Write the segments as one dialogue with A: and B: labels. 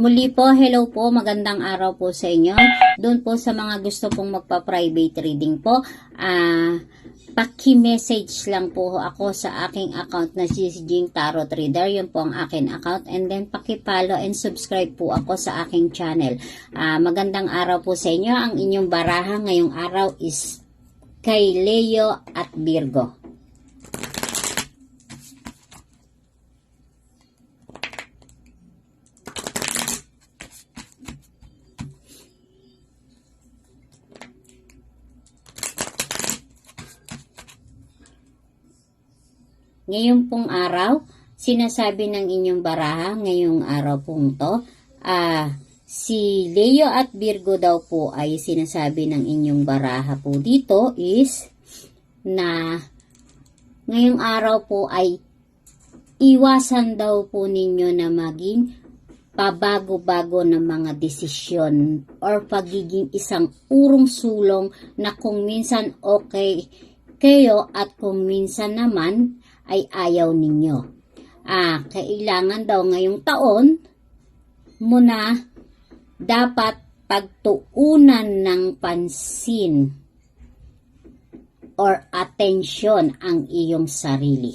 A: Muli po, hello po, magandang araw po sa inyo. Doon po sa mga gusto pong magpa-private reading po, ah, paki-message lang po ako sa aking account na si Jing Tarot Reader. Yun po ang akin account. And then, paki-follow and subscribe po ako sa aking channel. Ah, magandang araw po sa inyo. Ang inyong baraha ngayong araw is kay Leo at Virgo. Ngayong pong araw, sinasabi ng inyong baraha, ngayong araw pong to, ah, si Leo at Virgo daw po ay sinasabi ng inyong baraha po dito is na ngayong araw po ay iwasan daw po ninyo na maging pabago-bago ng mga desisyon or pagiging isang urong sulong na kung minsan okay kayo at kung minsan naman ay ayaw ninyo. Ah, kailangan daw ngayong taon mo na dapat pagtuunan ng pansin or atensyon ang iyong sarili.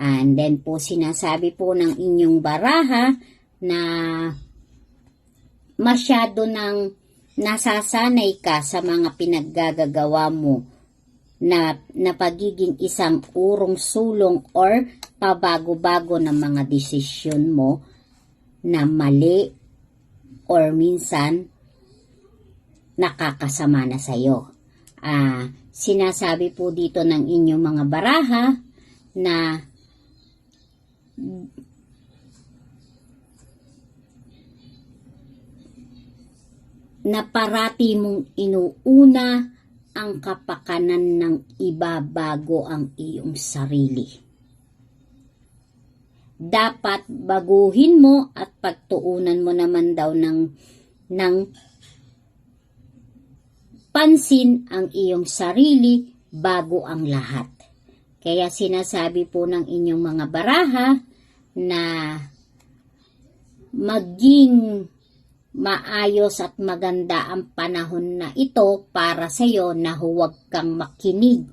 A: And then po sinasabi po ng inyong baraha na masyado nang nasasanay ka sa mga pinaggagawa mo na, na pagiging isang urong sulong or pabago-bago ng mga desisyon mo na mali or minsan nakakasama na sa'yo. Ah, sinasabi po dito ng inyong mga baraha na na parati mong inuuna ang kapakanan ng iba bago ang iyong sarili. Dapat baguhin mo at pagtuunan mo naman daw ng, ng pansin ang iyong sarili bago ang lahat. Kaya sinasabi po ng inyong mga baraha na maging maayos at maganda ang panahon na ito para sa iyo na huwag kang makinig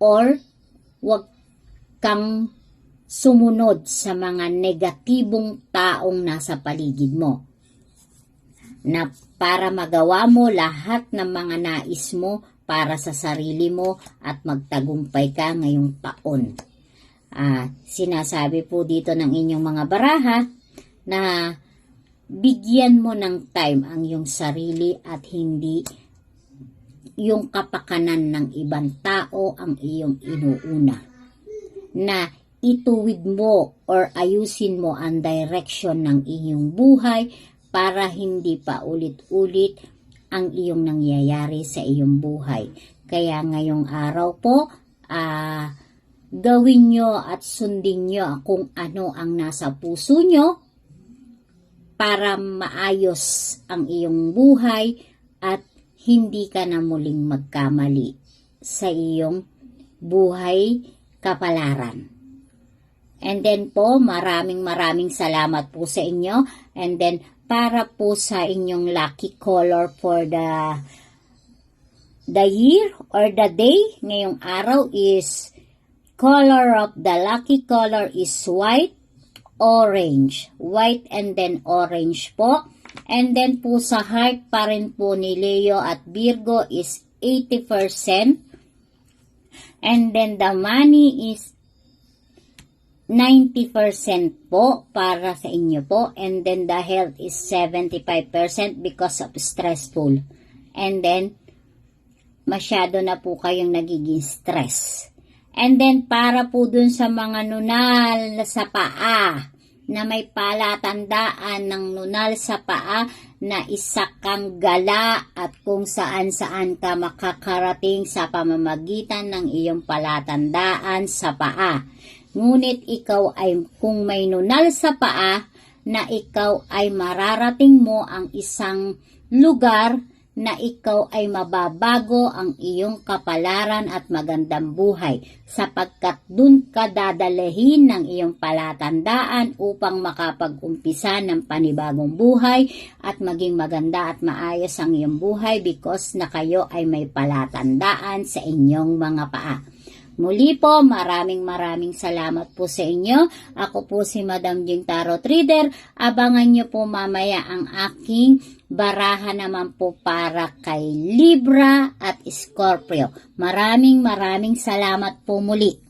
A: or huwag kang sumunod sa mga negatibong taong nasa paligid mo. Na para magawa mo lahat ng mga nais mo para sa sarili mo at magtagumpay ka ngayong taon. Ah, sinasabi po dito ng inyong mga baraha na bigyan mo ng time ang iyong sarili at hindi yung kapakanan ng ibang tao ang iyong inuuna. Na ituwid mo or ayusin mo ang direction ng iyong buhay para hindi pa ulit-ulit ang iyong nangyayari sa iyong buhay. Kaya ngayong araw po, ah, gawin nyo at sundin nyo kung ano ang nasa puso nyo para maayos ang iyong buhay at hindi ka na muling magkamali sa iyong buhay kapalaran. And then po, maraming maraming salamat po sa inyo. And then, para po sa inyong lucky color for the the year or the day ngayong araw is color of the lucky color is white orange. White and then orange po. And then po sa heart pa rin po ni Leo at Virgo is 80%. And then the money is 90% po para sa inyo po. And then the health is 75% because of stressful. And then, masyado na po kayong nagiging stress. And then, para po dun sa mga nunal sa paa, na may palatandaan ng nunal sa paa na isa kang gala at kung saan saan ka makakarating sa pamamagitan ng iyong palatandaan sa paa. Ngunit ikaw ay kung may nunal sa paa na ikaw ay mararating mo ang isang lugar na ikaw ay mababago ang iyong kapalaran at magandang buhay sapagkat dun ka dadalahin ng iyong palatandaan upang makapag-umpisa ng panibagong buhay at maging maganda at maayos ang iyong buhay because na kayo ay may palatandaan sa inyong mga paa. Muli po, maraming maraming salamat po sa inyo. Ako po si Madam Jing Tarot Reader. Abangan nyo po mamaya ang aking baraha naman po para kay Libra at Scorpio. Maraming maraming salamat po muli.